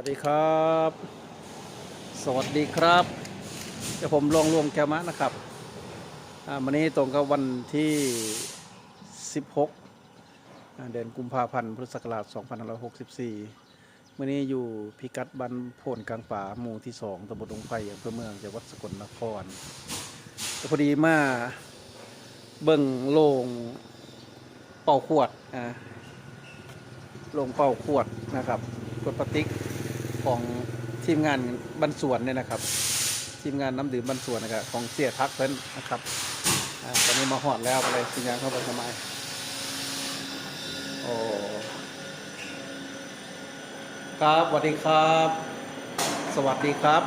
วัสดีครับ สวัสดีครับเดี๋ยวผมลองรวมแกมะนะครับอ่าวันนี้ตรงกับวันที่ 16 เดือนกุมภาพันธ์ พุทธศักราช 2564มื่อนี้อยู่พิกัดบันโพนกลางป่าหมู่ที่ 2ตำบลดงไผ่อำเภอเมืองจังหวัดสกลนครแต่พอดีมาเบิ่งโลงเป่าขวดอ่าลงเป่าขวดนะครับขวดพลาสติก ของทีมงานบรรสวนเนี่ยนะครับ ทีมงานน้ำดื่มบรรสวนนะครับของเสียทักเพิ่นนะครับอาตอนนี้มาหอดแล้วอะไรสัญญาณเข้าไปทำไมโอ้ครับสวัสดีครับ สวัสดีครับ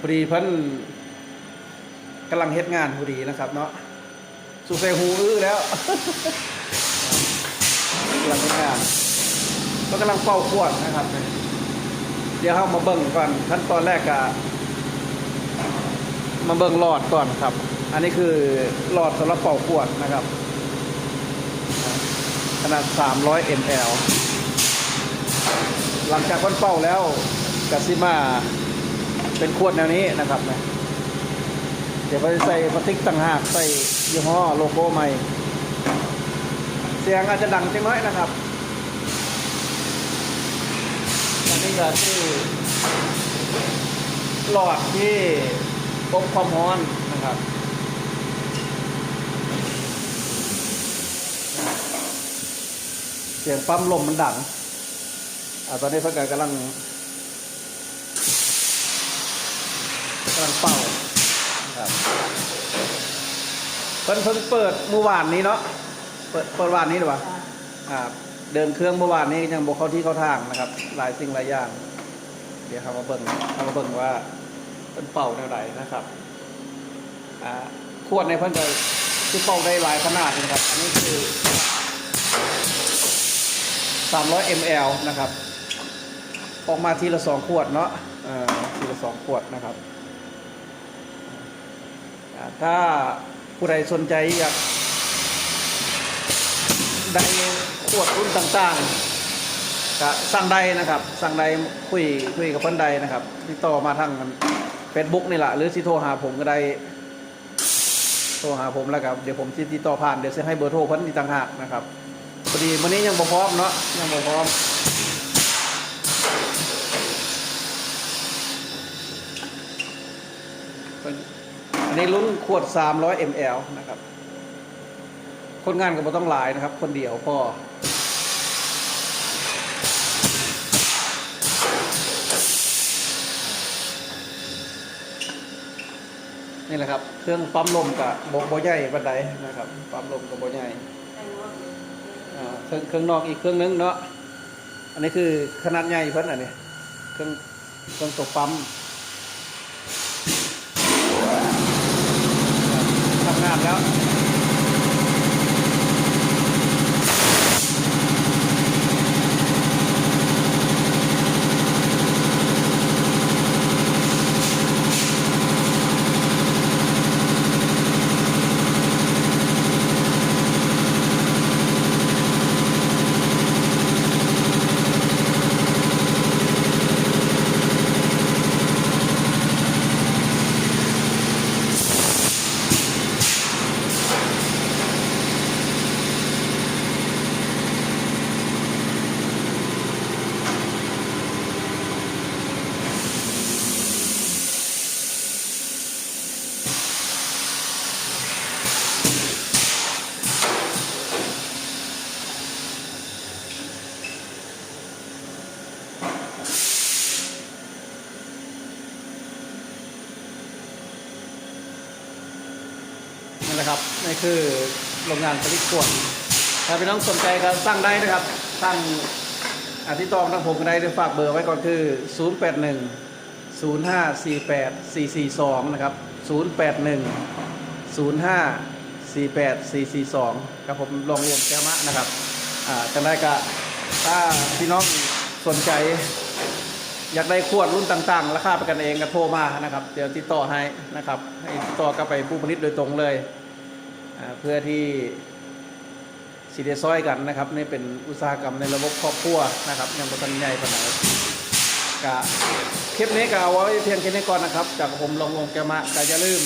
พอดีเพิ่นกำลังเฮ็ดงานพอดีนะครับ เนาะสุเซหูอื้อแล้วกำลังทำงานก็กำลังเป่าขวดนะครับ เดี๋ยวเรามาเบิ่งก่อนขั้นตอนแรกกะมาเบิ่งหลอดก่อนครับ อันนี้คือหลอดสำหรับเป่าขวดนะครับ ขนาด 300 ml หลังจากคนเป่าแล้วกะซิมาเป็นขวดแนวนี้นะครับนะเดี๋ยวไปใส่พลาสติกต่างหากใส่ยี่ห้อโลโก้ใหม่ เสียงอาจจะดังจังน้อยนะครับอันนี้ ก็คือหลอดที่อบความร้อนนะครับเสียงปั๊มลมมันดังอ่าตอนนี้พื่อนกำลังกำลังเป่าครับเพิ่นเพิ่งเปิดเมื่อวานนี้เนาะ เปิดเปิดวานนี้หรือเปล่าอ่า เดินเครื่องเมื่อวานนี้ยังบอกเข้าที่เข้าทางนะครับ หลายสิ่งหลายอย่าง เดี๋ยวเรามาเบิ่งเรามาเบิ่งว่าเป็นเป่าแนวไหนนะครับอ่าขวดในเพิ่นจะที่เป่าได้หลายขนาดนะครับ อันนี้คือ 300 ml นะครับ ออกมาทีละสองขวดเนาะทีละสองขวดนะครับ ถ้าผู้ใดสนใจอยากได้ ขวดรุ่นต่างๆก็สั่งได้นะครับ สั่งได้คุยคุยกับเพิ่อนใดนะครับติดต่อมาทางเฟซบุ๊กนี่แหละหรือสิโทรหาผมก็ได้โทรหาผมแล้วครับเดี๋ยวผมสิติดต่อผ่านเดี๋ยวจะให้เบอร์โทรเพิ่นอีกต่างหากนะครับพอดีวันนี้ยังบ่พร้อมเนาะยังบ่พร้อมอันนี้รุ่นขวด 300 ml นะครับ คนงานก็บ่ต้องหลายนะครับ คนเดียวพอนี่แหละครับ เครื่องปั๊มลมกับโบโบใหญ่บันไดนะครับ ปั๊มลมกับโบใหญ่เครื่องเครื่องนอกอีกเครื่องนึงเนาะ อันนี้คือขนาดใหญ่เพิ่นอันนี้ เครื่องเครื่องตัวปั๊มทำงานแล้ว นั่นแหละครับนี่คือโรงงานผลิตขวดถ้าพี่น้องสนใจก็สั่งได้นะครับสั่งอาทิตย์ตองทางผมก็ได้ฝากเบอร์ไว้ก่อนคือ 081 0548 442 นะครับ 081 0548 442 ครับผมลองรวมแก้มะนะครับอ่าจังได้ก็ถ้าพี่น้องสนใจ อยากได้ขวดรุ่นต่างๆ ราคาประกันเองก็โทรมานะครับ เดี๋ยวติดต่อให้นะครับให้ติดต่อกลับไปผู้ผลิตโดยตรงเลย เพื่อที่สีเดซอยกันนะครับนี่เป็นอุตสาหกรรมในระบบครอบครัวนะครับยังบ่ทันใหญ่ขนไหนกะคลิปนี้กะเอาไว้เพียงแค่นี้ก่อนนะครับ จากผมลงลงแกมะกะอย่าลืม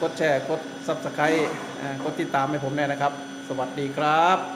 กดแชร์กดซับสไครต์กดติดตามให้ผมแน่นะครับ สวัสดีครับ